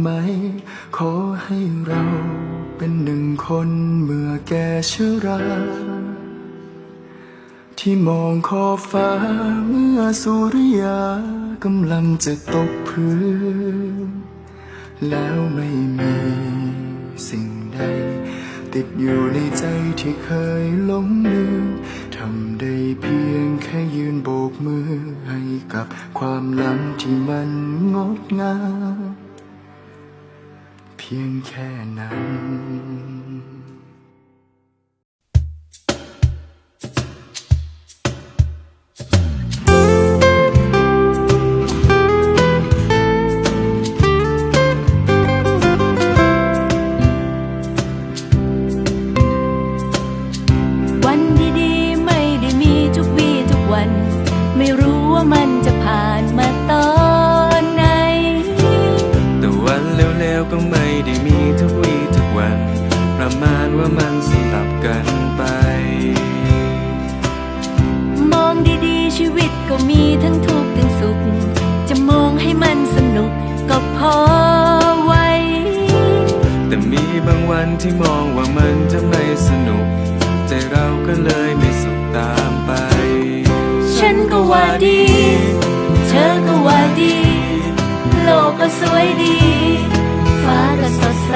ไหม ขอให้เราเป็นหนึ่งคนเมื่อแก่ชรา ที่มองขอบฟ้าเมื่อสุริยากำลังจะตกพื้น แล้วไม่มีสิ่งใด ติดอยู่ในใจที่เคยหลงลืมทำได้เพียงแค่ยืนโบกมือให้กับความหลังที่มันงดงาม พียงแค่นั้นวัน พอไว้ แต่มีบางวันที่มองว่ามันจะไม่สนุก ใจเราก็เลยไม่สุขตามไป ฉันก็ว่าดี เธอก็ว่าดี โลกก็สวยดี ฟ้าก็สดใส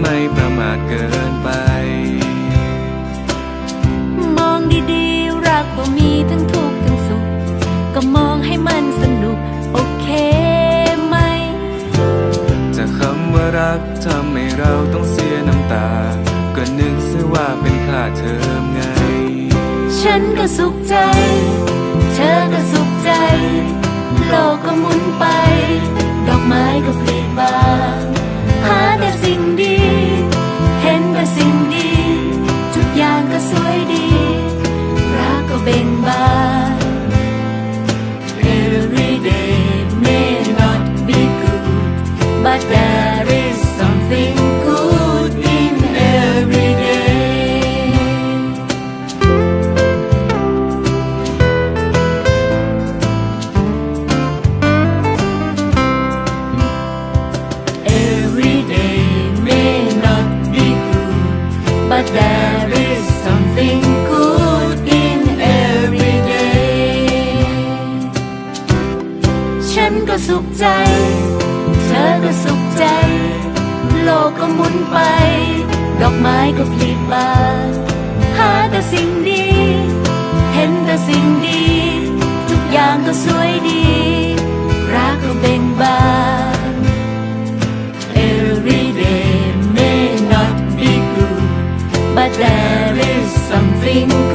ไม่ประมาทเกินไป มองดีๆ รักบ่มีทั้งทุกข์ทั้งสุข ก็มองให้มันสนุก โอเคไหม จะคำว่ารักทำให้เราต้องเสียน้ำตา ก็นึกซะว่าเป็นค่าเทอมไง ฉันก็สุขใจ เธอก็สุขใจ ฉันก็สุขใจเธ อก็สุขใจ โลกก็หมุนไป ดอกไม้ก็ผลิบาน หาแต่สิ่งดี เห็นแต่สิ่งดี ทุกอย่างก็สวยดี รักก็เบ่งบาน Every day may not be good, but there is something good